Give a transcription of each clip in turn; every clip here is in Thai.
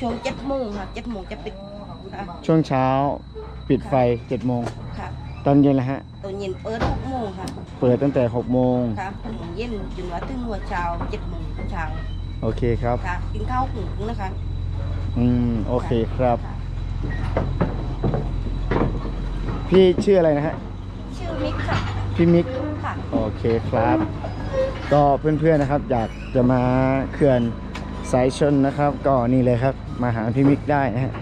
ช่วงเจ็ดโมงค่ะเจ็ดโมงจะปิดค่ะช่วงเช้าปิดไฟ7จ็ดโมงค่ะตอนเย็นละฮะ ตอนเย็นเปิดหกโมงค่ะเปิดตั้งแต่6กโมงค่ะหกโมงเย็นจนว่าถึงหัวเช้าเจ็ดโมงเช้าโอเคครับ ค่ะกินข้าวหุงนะคะ อืม โอเคครับ ค่ะ พี่ชื่ออะไรนะฮะ ชื่อมิกค่ะพี่มิก ค่ะ โอเคครับ ก็เพื่อนๆนะครับ อยากจะมาเขื่อน สายชนนะครับ ก็นี่เลยครับ มาหาพี่มิกได้นะฮะ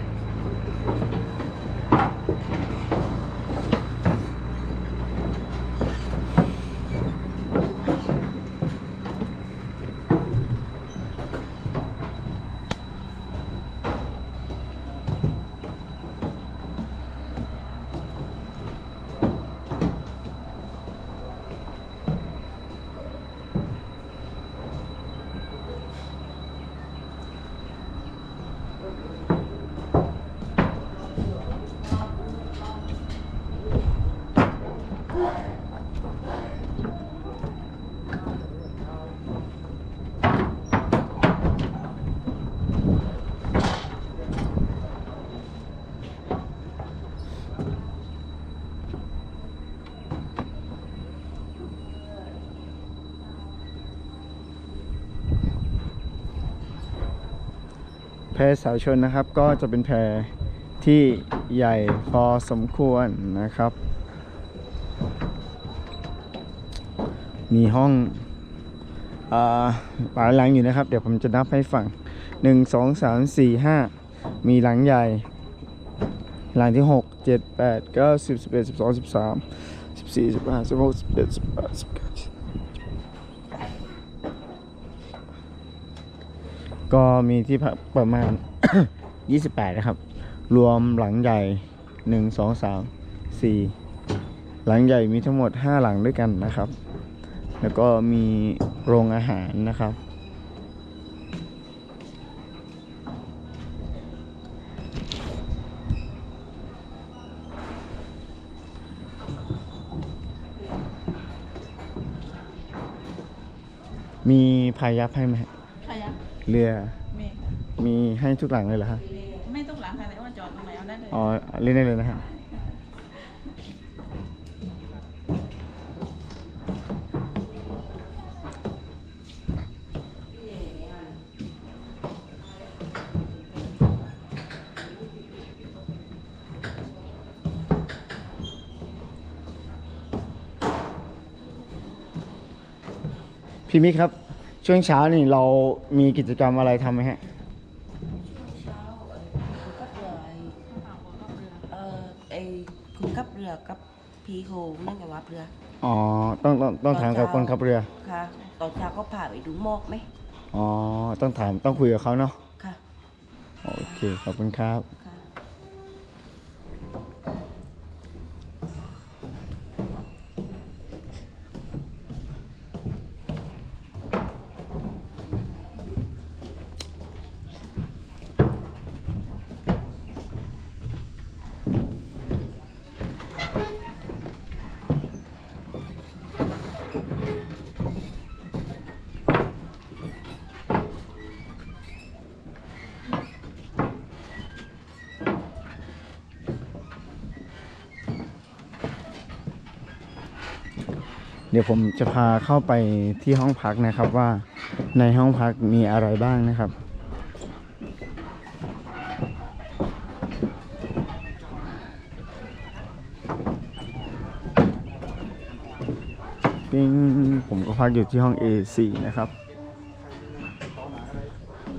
แพสายชนนะครับ ก็จะเป็นแพที่ใหญ่พอสมควรนะครับ มีห้องอ่าหลายหลังอยู่นะครับ เดี๋ยวผมจะนับให้ฟัง1 2 3 4 5มีหลังใหญ่ หลังที่6 7 8 9 10 11 12 13 14 15 16 17 18 19ก็ ก็มีที่พักประมาณ 28 นะครับ รวมหลังใหญ่ 1 2 3 4 หลังใหญ่มีทั้งหมด 5 หลังด้วยกันนะครับ แล้วก็มีโรงอาหารนะครับ มีพายัพให้ไหม ฮะใครอะเรือมีมีให้ทุกหลังเลยเหรอฮะไม่ต้องหลังค่ะแต่ว่าจอดตรงไหนเอาได้เลย อ๋อเล่นได้เลยนะฮะพี่มิกครับ ช่วงเช้านี่เรามีกิจกรรมอะไรทำไหมฮะ เช้าเอ่อคุณกับเรือไอ้เอ่อไอ้คุณกับเรือกับพีโฮนั่นไงวะเรืออ๋อ ต้องต้องต้องถามกับคนขับเรือ ค่ะตอนเช้าก็พาไปดูหมอกไหมอ๋อ ต้องถามต้องคุยกับเขาเนาะ ค่ะ โอเค ขอบคุณครับ ค่ะ เดี๋ยวผมจะพาเข้าไปที่ห้องพักนะครับว่าในห้องพักมีอะไรบ้างนะครับ ปิ้งผมก็พักอยู่ที่ห้อง A4 นะครับ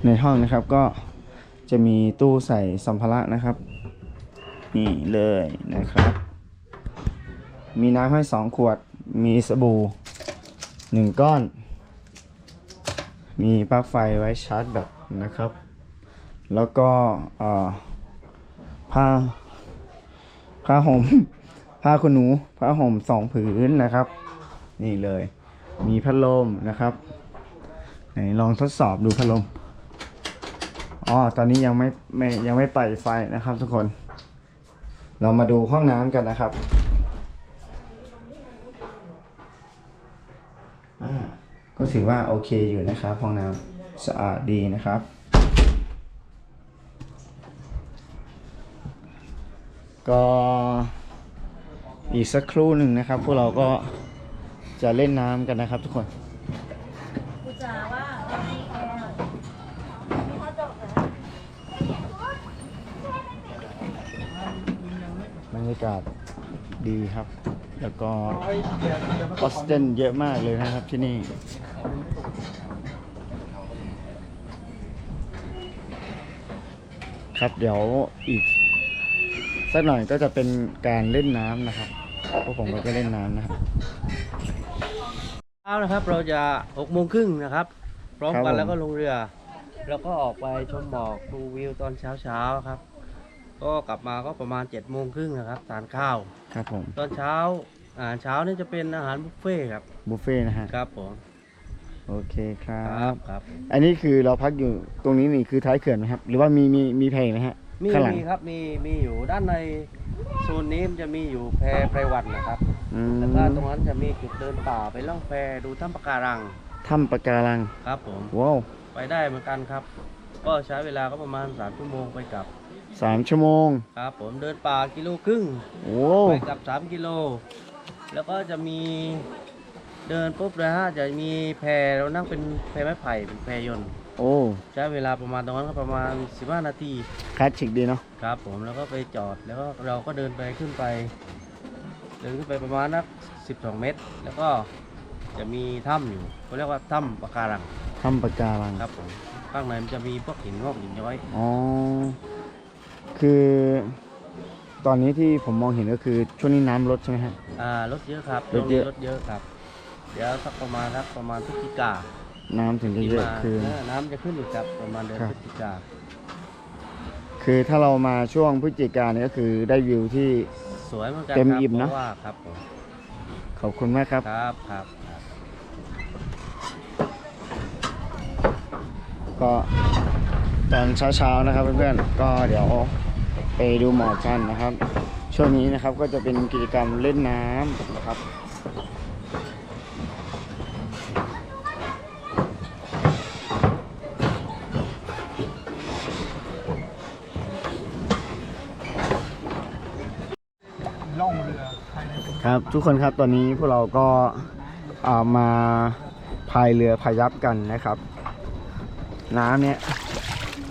ในห้องนะครับก็จะมีตู้ใส่สัมภาระนะครับ นี่เลยนะครับ มีน้ำให้สองขวด มีสบู่หนึ่งก้อน มีปลั๊กไฟไว้ชาร์จแบตนะครับ แล้วก็ผ้าผ้าห่มผ้าขนหนูผ้าห่มสองผืนนะครับ นี่เลย มีพัดลมนะครับไหนลองทดสอบดูพัดลมอ๋อตอนนี้ยังไม่ไม่ยังไม่ไปไฟนะครับทุกคน เรามาดูห้องน้ำกันนะครับ ก็ถือว่าโอเคอยู่นะครับห้องน้ำสะอาดดีนะครับ ก็อีกสักครู่หนึ่งนะครับ พวกเราก็จะเล่นน้ำกันนะครับทุกคนบรรยากาศดีครับ แล้วก็ออสเตนเยอะมากเลยนะครับที่นี่ ครับ เดี๋ยวอีกสักหน่อยก็จะเป็นการเล่นน้ำนะครับพวกผมก็จะเล่นน้ำนะครับเช้านะครับเราจะหกโมงครึ่งนะครับ พร้อมครับกันผมแล้วก็ลงเรือ แล้วก็ออกไปชมหมอกดูวิวตอนเช้าเช้าๆครับ ก็กลับมาก็ประมาณ7จ็ดโมงครึ่งนะครับทานข้าวครับผมตอนเช้าอาหารเช้านี่จะเป็นอาหารบุฟเฟ่ต์ครับบุฟเฟ่ต์นะฮะครับผม โอเคครัครับ บครับ อันนี้คือเราพักอยู่ตรงนี้นี่คือท้ายเขื่อนไหมครับ หรือว่ามีมีมีแพไหมฮะมีข้างหลังมีครับมีมีอยู่ด้านในโซนนี้มันจะมีอยู่แพไพรวันนะครับ อืมแล้วก็ตรงนั้นจะมีจุดเดินป่าไปล่องแพดูถ้ำปะการังถ้ำปะการังครับผมว้าวไปได้เหมือนกันครับ ก็ใช้เวลาก็ประมาณ3ชั่วโมงไปกลับสามชั่วโมงครับ ผมเดินป่ากิโลครึ่งโอ้ไปกลับ 3 กิโล แล้วก็จะมี เดินปุ๊บนะฮะจะมีแพเรานั่งเป็นแพไม้ไผ่เป็นแพยนต์โอ้ใช้เวลาประมาณตรงนั้นก็ประมาณ 15 นาทีคลาสสิกดีเนาะครับผมแล้วก็ไปจอดแล้วก็เราก็เดินไปขึ้นไป เดินขึ้นไปประมาณนัก12 เมตร แล้วก็จะมีถ้ำอยู่เขาเรียกว่าถ้ำปะการังถ้ำปะการังครับผมข้างในมันจะมีพวกหินงอกหินย้อยอ๋อคือตอนนี้ที่ผมมองเห็นก็คือช่วงนี้น้ำลดใช่ไหมฮะอ่ารถเยอะครับรถเยอะ รถเยอะครับ เดี๋ยวสักประมาณสักประมาณพฤศจิกาน้ำถึงจะเยอะมาคือเออน้ำจะขึ้นอีกครับประมาณเดือนครับ พฤศจิกาคือถ้าเรามาช่วงพฤศจิกายนเนี่ยก็คือได้วิวที่ สวยเหมือนกันเต็มครับอิ่มนะเพราะว่าครับผมขอบคุณมากครับ ครับครับครับ ก็ตอนเช้าๆนะครับเพื่อนๆก็เดี๋ยวไปดูหมอกกันนะครับ ช่วงนี้นะครับก็จะเป็นกิจกรรมเล่นน้ำนะครับ ครับ ทุกคนครับตอนนี้พวกเราก็อ่ามาพายเรือพายับกันนะครับ น้ำเนี่ย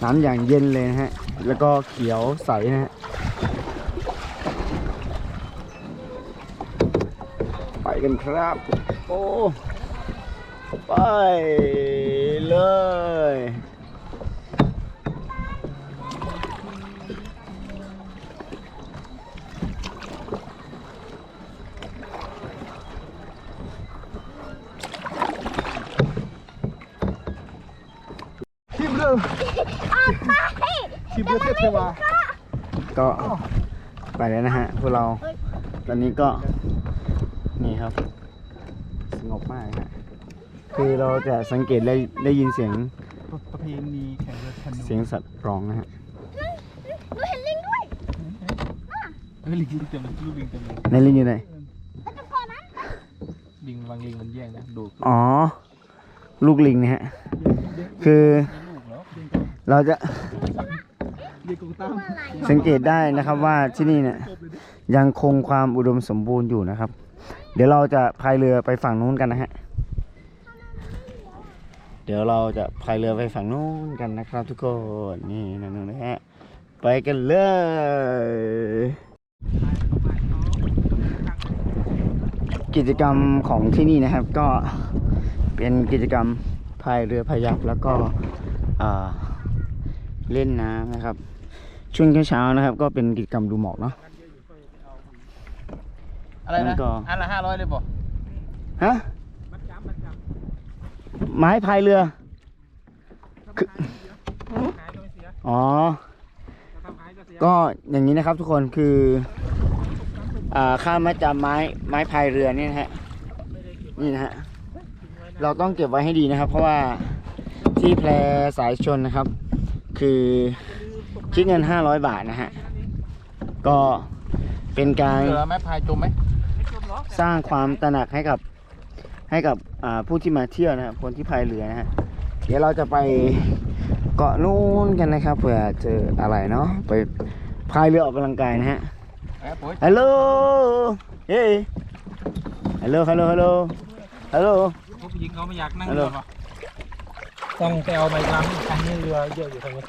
น้ำอย่างเย็นเลยนะฮะ แล้วก็เขียวใสนะฮะ ไปกันครับ โอ้ ไปเลย ก็ไปแล้วนะฮะพวกเราตอนนี้ก็นี่ครับ สงบมากฮะคือเราจะสังเกตได้ได้ยินเสียงประเพณีแข่งเรือแคนูเสียงสัตว์ร้องนะฮะเฮ้ยลิงเต็มเลยลูกลิงเต็มเลยในลิงอยู่ไหนลิงบางลิงมันแย่งนะดูดอ๋อ ลูกลิงนะฮะ คือลูกแล้วลิงเราจะลิงกงตาม สังเกตได้นะครับว่าที่นี่เนี่ยยังคงความอุดมสมบูรณ์อยู่นะครับ เดี๋ยวเราจะพายเรือไปฝั่งนู้นกันนะฮะเดี๋ยวเราจะพายเรือไปฝั่งนู้นกันนะครับ ทุกคนนี่นั่นนะฮะไปกันเลยกิจกรรมของที่นี่นะครับก็เป็นกิจกรรมพายเรือพายักแล้วก็เล่นน้ำนะครับ ช่วงเช้าๆนะครับ ก็เป็นกิจกรรมดูหมอกเนาะ อะไรแล้นะวก็ อันละห้าร้อยเลยบ่ฮะไม้พายเรือคืออ๋อ ก็อย่างนี้นะครับทุกคนคืออ่าค่ามาจำไม้ไม้พายเรือนี่นะฮะนี่นะฮะเราต้องเก็บไว้ให้ดีนะครับ เพราะว่าที่แพรสายชนนะครับ คือ คิดเงิน 500 บาทนะฮะ ก็เป็นการเรือแม่พายจมไหมสร้างความตระหนักให้กับให้กับอ่าผู้ที่มาเที่ยวนะครับคนที่พายเรือนะฮะ เดี๋ยวเราจะไปเกาะนู้นกันนะครับเผื่อเจออะไรเนาะไปพายเรือออกกำลังกายนะฮะฮัลโหลเฮ้ยฮัลโหลฮัลโหลฮัลโหลฮัลโหลผู้หญิงเขาไม่อยากนั่งฮัลโหลเรือป่ะต้องไปเอาไม้ลำคันนี้เรือเยอะอยู่ตรงนี้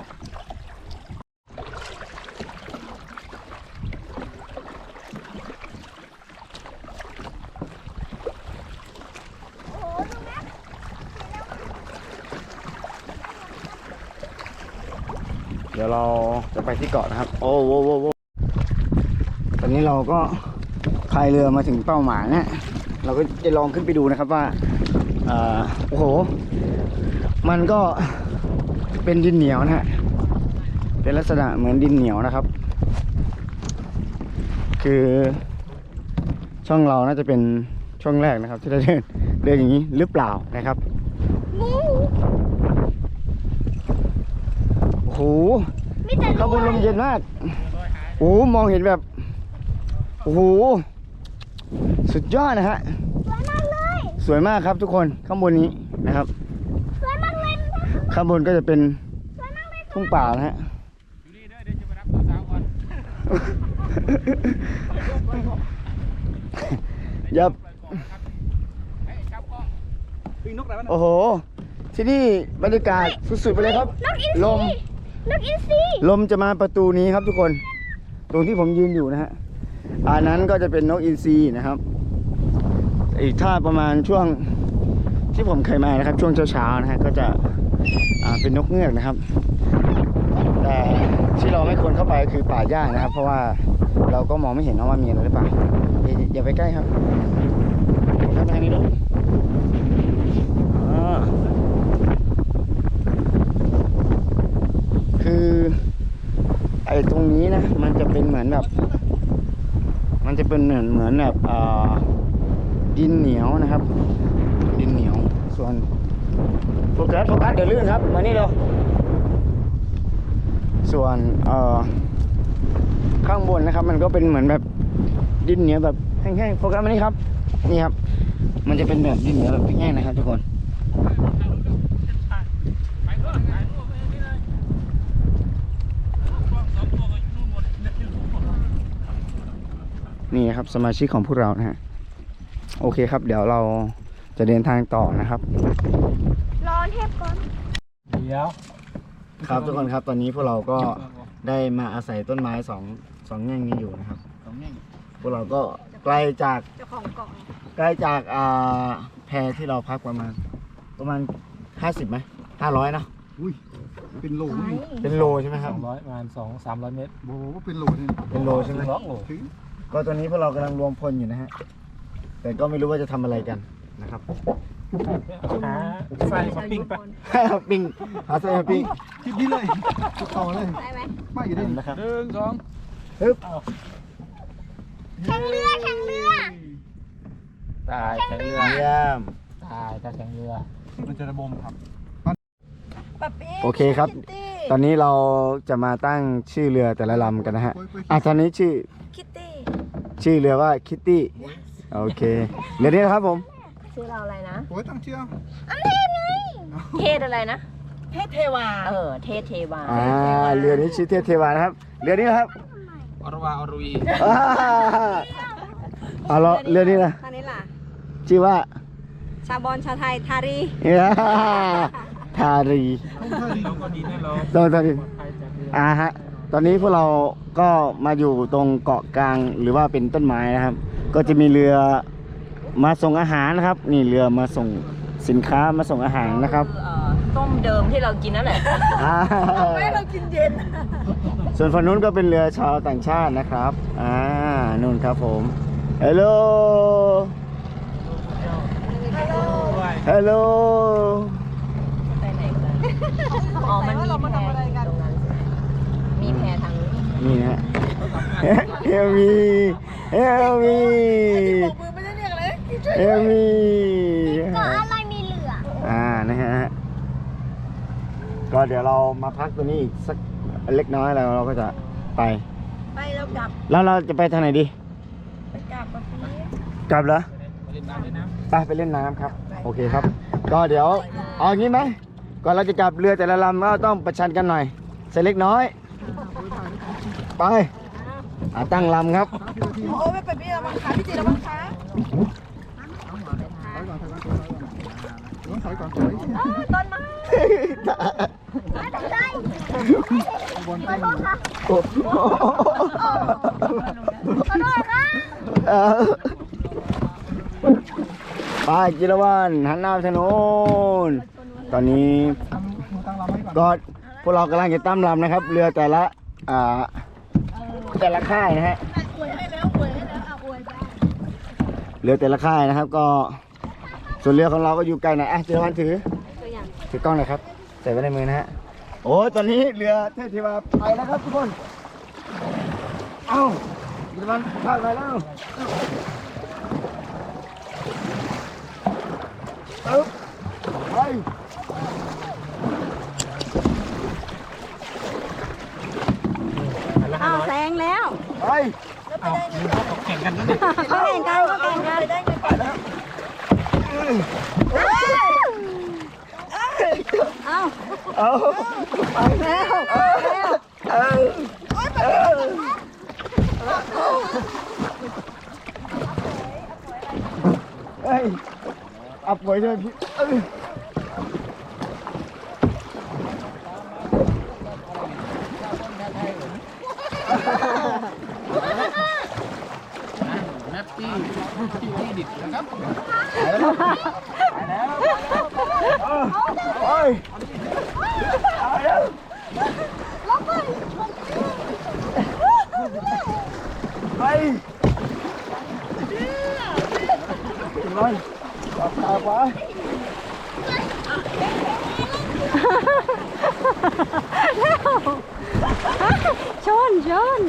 เดี๋ยวเราจะไปที่เกาะนะครับ โอ้โหโว้โว้ตอนนี้เราก็พายเรือมาถึงเป้าหมายเนี่ยเราก็จะลองขึ้นไปดูนะครับว่าอ่าโอ้โห มันก็เป็นดินเหนียวนะฮะ เป็นลักษณะเหมือนดินเหนียวนะครับ คือช่องเราน่าจะเป็นช่วงแรกนะครับ ที่ได้เดินเดินอย่างนี้หรือเปล่านะครับ โอ้โหมีแต่ข้างบนลมเย็นมากโอ้โหมองเห็นแบบโอ้โหสุดยอดนะฮะ สวยมากเลยสวยมากครับทุกคนข้างบนนี้นะครับ สวยมากเลยข้างบนก็จะเป็นทุ่งป่านะฮะยับโอ้โห ที่นี่บรรยากาศสุดๆไปเลยครับ นกอินลทมรี นกอินทรีลมจะมาประตูนี้ครับทุกคน ตรงที่ผมยืนอยู่นะฮะอันนั้นก็จะเป็นนกอินทรีนะครับ อีกถ้าประมาณช่วงที่ผมเคยมานะครับ ช่วงเช้าๆนะฮะก็จะเป็นนกเงือกนะครับ แต่ที่เราไม่ควรเข้าไปคือป่าหญ้านะครับ เพราะว่าเราก็มองไม่เห็นนะว่ามีอะไรหรือเปล่าอย่าอย่าไปใกล้ครับข้าไปทางนี้ด้วยอ่าคือ ไอ้ตรงนี้นะ มันจะเป็นเหมื อนแบบ มันจะเป็นเหมือนเหมือนแบบดินเหนียวนะครับ ดินเหนียว ส่วนโฟกัสโฟกัสเดี๋ยวลื่นครับ มานี่เร็วส่วนข้างบนนะครับ มันก็เป็นเหมือนแบบดินเหนียวแบบแห้งๆโฟกัสมานี่ครับ นี่ครับ มันจะเป็นแบบดินเหนียวแบบแห้งๆนะครับทุกคน นี่นะครับสมาชิกของพวกเรานะฮะโอเคครับ เดี๋ยวเราจะเดินทางต่อนะครับ รอเทพก่อนเดี๋ยวครับทุกคนครับตอนนี้พวกเราก็ได้มาอาศัยต้นไม้สองสองแง่งนี้อยู่นะครับตรงนี้พวกเราก็ไกลจากเจ้าของกล่องใกล้จากอ่าแพที่เราพักประมาณ ประมาณห้าสิบไหมห้าร้อยนะอุ้ยเป็นโลนี่เป็นโลใช่ไหมคสรับองร้อยประมาณสองสามร้อยเมตรโบว่าเป็นโลนี่เป็นโลใช่ไหมสองโลถึง ก็ตอนนี้พวกเรากำลังรวมพลอยู่นะฮะ แต่ก็ไม่รู้ว่าจะทำอะไรกันนะครับหาไส้มาปิ้งไปปิ้งหาเส้นปิ้งคลิปนี้เลยติดต่อเลยได้ไหมไม่อยู่ได้นะครับหนึ่งสองฮึบแข่งเรือแข่งเรือตายแข่งเรือเยี่ยมตายถ้าแข่งเรือ มันจะระบมครับปับปี้โอเคครับคิตตี้ตอนนี้เราจะมาตั้งชื่อเรือแต่ละลำกันนะฮะอะตอนนี้ชื่อ คิตตี้ ชื่อเรือว่าคิตตี้โอเคเรือนี้นะครับผมชื่อเราอะไรนะโอ้ยตั้งเชื่ออันเทพไงเทศอะไรนะ เทพเทวา เออ เทศเทวาอ่าเรือนี้ชื่อเทพเทวานะครับเรือนี้นะครับอรวาอรวีอ่าเอาละเรือนี้นะท่านี้ล่ะชื่อว่า ชาบอลชาไทยทารีอ่าทารีเราก็ดีแน่เราตอนตอนนี้ใครจากเรืออ่าฮะ ตอนนี้พวกเราก็มาอยู่ตรงเกาะกลางหรือว่าเป็นต้นไม้นะครับ ก็จะมีเรือมาส่งอาหารนะครับ นี่เรือมาส่งสินค้ามาส่งอาหารนะครับต้มเดิมที่เรากินนั่นแหละ อ่าไม่เรากินเย็น ส่วนฝั่งนู้นก็เป็นเรือชาวต่างชาตินะครับอ่านู่นครับผมฮัลโหลฮัลโหลไปไหนกันอ๋อ มันมีแพตรงนั้น มีแพท นี่นะฮะเฮลมีเฮลมีเฮลมีก็อะไรมีเหลืออ่านะฮะก็เดี๋ยวเรามาพักตัวนี้อีกสักเล็กน้อยแล้วเราก็จะไปไปแล้วกลับ แล้วเราจะไปทางไหนดีไปกลับกับพี่กลับเหรอเล่นน้ำเล่นน้ไปไปเล่นน้ำครับ โอเคครับ ก็เดี๋ยวเอางี้ไหมก่อนเราจะกลับเรือแต่ละลำก็ต้องประชันกันหน่อยเสร็จเล็กน้อย ไปอ่าตั้งลำครับ โอ้ไม่เป็นพี่ระวังขาพี่จีระวังขาถอยก่อนถอยต้นไม้ไม่เป็นไรบนเต้นอยู่โอ้โหขอโทษค่ะเออไปจิรวันหันหน้าไปทางโน้นตอนนี้ตั้งมือตั้งลำไว้ก่อนก็พวกเรากำลังจะตั้มลำนะครับ เรือแต่ละอ่า แต่ละค่ายนะฮะเรือแต่ละค่ายนะครับ ก็ส่วนเรือของเราก็อยู่ไกลหน่อยอะจิรวันถือถือกล้องหน่อยครับใส่ไว้ในมือนะฮะโอ้ตอนนี้เรือเทพเทวาไปแล้วครับทุกคน เอ้าเจิรวันพาไปแล้วปึ๊บไป อ้าว แซงแล้วไปแข่งกันนะเนี่ยเขาแข่งกันเขาแข่งกันเอ้าเอาแล้วแล้วเอาเฮ้ยอับไว้ด้วยพี่ เอ้ยแมปตี้ที่ที่ดิดนะครับ โอ้ยเอาแล้วไปร้อยตาตาขวา ชนชน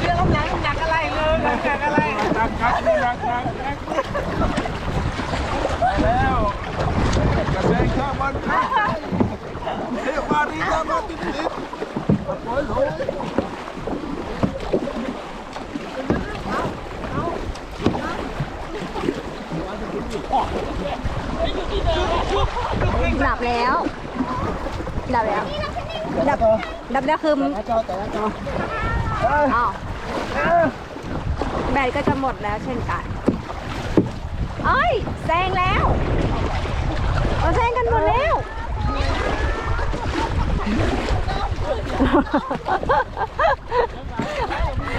เรื่องหนักหนักอะไรเลยหนักหนักอะไร นักครับนักนักนักไปแล้วกระแสข้ามมันเทพมารีข้ามมาติดติดโอ้ยโอ้ย ดับแล้วดับแล้วดับดับแล้วคือจอแต่ละจออ้าวแบตก็จะหมดแล้วเช่นกันเอ้ยแซงแล้วเราแซงกันหมดแล้ว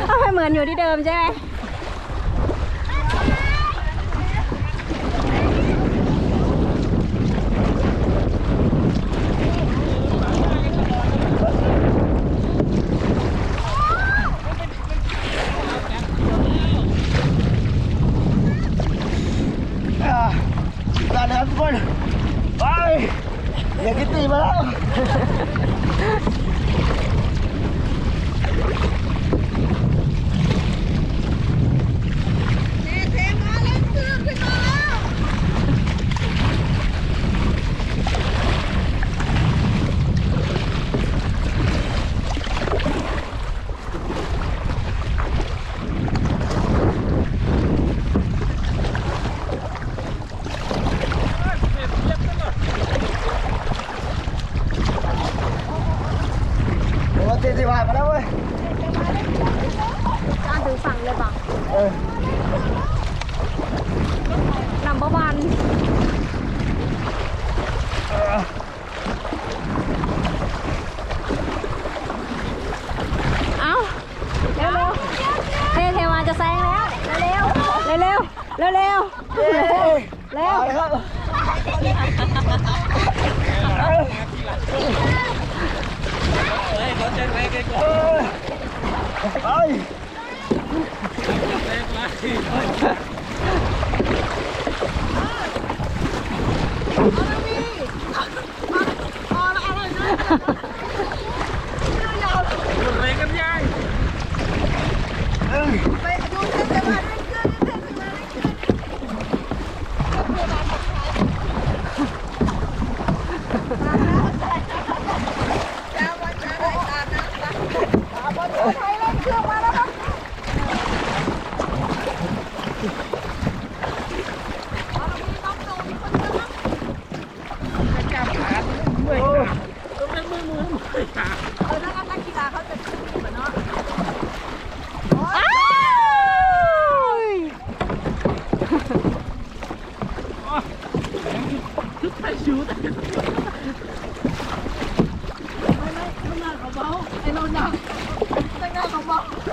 เอาให้เหมือนอยู่ที่เดิมใช่ไหม อ่า ได้แล้วทุกคน ไปอย่าคิดตีมาแล้ว โอ้ตีสิบาทมาแล้วเว้ย อะถึงฝั่งเลย บัง เออ นัมเบอร์วัน เอาเร็วเร็วเทเทวาจะแซงแล้ว เร็วเร็วเร็วเร็วเร็วเร็วเร็ว ไปครับ เฮ้ยเขาจะเล็กก่อน ไป เล็กไร เร่งกันยัง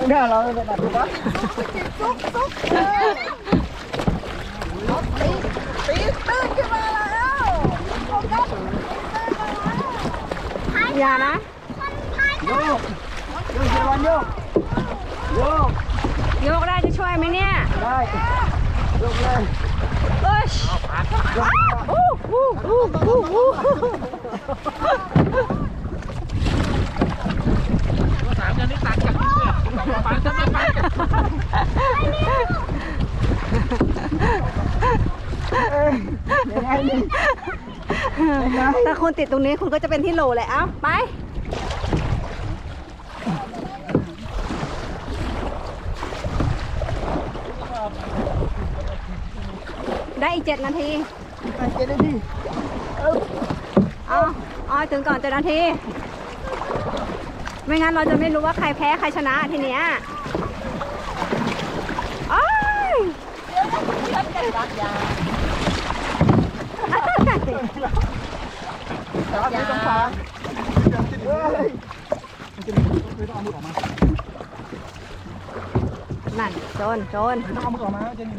โหน้าเราเลยแบบนี้ปะตีตื้นขึ้นมาแล้วอย่านะโยกโยกเยวันโยกโยกโยกได้จะช่วยไหมเนี่ยได้โยกเลยเอ้ยอู้อู้อู้อู้ อู้ถ้าคุณติดตรงนี้คุณก็จะเป็นที่โหลเลยเอ้าไปได้อีกเจ็ดนาทีไปเจได้ดีเอาเอาให้ถึงก่อนเจ็ดนาที ไม่งั้นเราจะไม่รู้ว่าใครแพ้ใครชนะทีเนี้ยอ้ายนั่นโจนโจนต้องเอามือออกมาเจนี่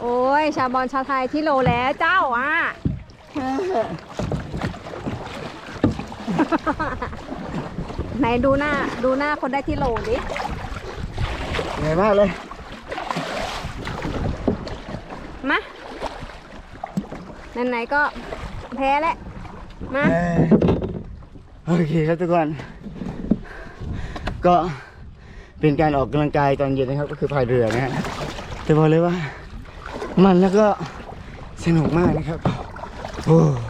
โอ้ย ชาวบอลชาวไทยที่โลแล้วเจ้าอะ ไหนดูหน้าดูหน้าคนได้ที่โลดิเหนื่อยมากเลย มาไหนๆก็แพ้แล้วมาเอ่อโอเคครับทุกคนก็เป็นการออกกำลังกายตอนเย็นนะครับ ก็คือพายเรือนะฮะแต่บอกเลยว่า มันแล้วก็สนุกมากนะครับ โอ้